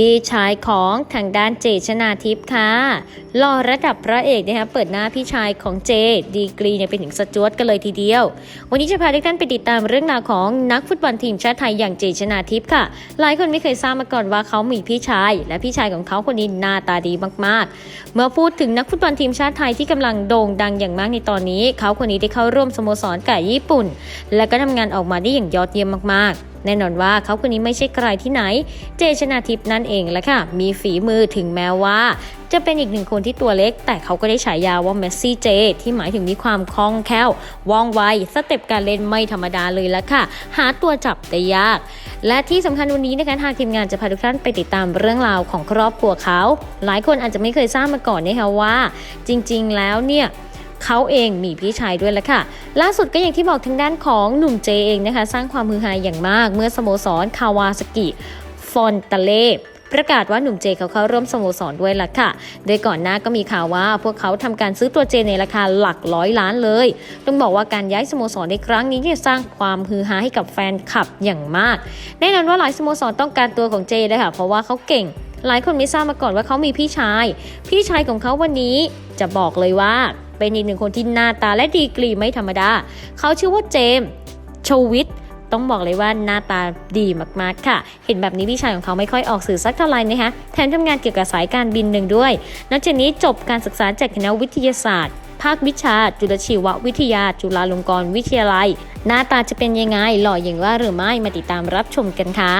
พี่ชายของทางด้านเจชนาทิพย์ค่ะหล่อระดับพระเอกนะคะเปิดหน้าพี่ชายของเจ ดีกรีเนี่ยเป็นถึงสจวตกันเลยทีเดียว วันนี้จะพาทุกท่านไปติดตามเรื่องราวของนักฟุตบอลทีมชาติไทยอย่างเจชนาทิพย์ค่ะ หลายคนไม่เคยทราบมาก่อนว่าเขามีพี่ชาย และพี่ชายของเขาคนนี้หน้าตาดีมากๆ เมื่อพูดถึงนักฟุตบอลทีมชาติไทยที่กำลังโด่งดังอย่างมากในตอนนี้ เขาคนนี้ได้เข้าร่วมสโมสรกับญี่ปุ่น และก็ทำงานออกมาได้อย่างยอดเยี่ยมมากๆ แน่นอนว่าเขาคนนี้ไม่ใช่ใครที่ไหน เจชนาทิพย์นั่นเองแหละค่ะ มีฝีมือถึงแม้ว่า จะเป็นอีกหนึ่งคนที่ตัวเล็ก แต่เขาก็ได้ฉายาว่าเมสซี่เจ ที่หมายถึงมีความคล่องแคล่วว่องไว สเต็ปการเล่นไม่ธรรมดาเลยละค่ะ หาตัวจับได้ยาก และที่สำคัญวันนี้นะคะทางทีมงานจะพาทุกท่านไปติดตามเรื่องราวของครอบครัวเขา หลายคนอาจจะไม่เคยทราบมาก่อนนะคะว่า จริง ๆ แล้วเนี่ย เขาเองมีพี่ชายด้วยละค่ะ ล่าสุดก็อย่างที่บอกทางด้านของหนุ่มเจเองนะคะ สร้างความฮือฮาอย่างมาก เมื่อสโมสรคาวาสกิฟอนตาเล่ประกาศว่าหนุ่มเจเขาเข้าร่วมสโมสรด้วยล่ะค่ะ โดยก่อนหน้าก็มีข่าวว่า พวกเขาทำการซื้อตัวเจในราคาหลักร้อยล้านเลย ต้องบอกว่าการย้ายสโมสรในครั้งนี้เนี่ยสร้างความฮือฮาให้กับแฟนคลับอย่างมาก แน่นอนว่าหลายสโมสรต้องการตัวของเจเลยค่ะ เพราะว่าเขาเก่ง หลายคนไม่ทราบมาก่อนว่าเขามีพี่ชาย พี่ชายของเขาวันนี้จะบอกเลยว่า เป็นอีกหนึ่งคนที่หน้าตาและดีกรีไม่ธรรมดา เขาชื่อว่าเจมส์โชวิตต้องบอกเลยว่าหน้าตาดีมากๆค่ะ เห็นแบบนี้พี่ชายของเขาไม่ค่อยออกสื่อสักเท่าไหร่นะคะ แถมทำงานเกี่ยวกับสายการบินหนึ่งด้วย นอกจากนี้จบการศึกษาจากคณะวิทยาศาสตร์ ภาควิชา จุลชีววิทยา จุฬาลงกรณ์วิทยาลัย หน้าตาจะเป็นยังไง หล่ออย่างว่าหรือไม่มาติดตามรับชมกันค่ะ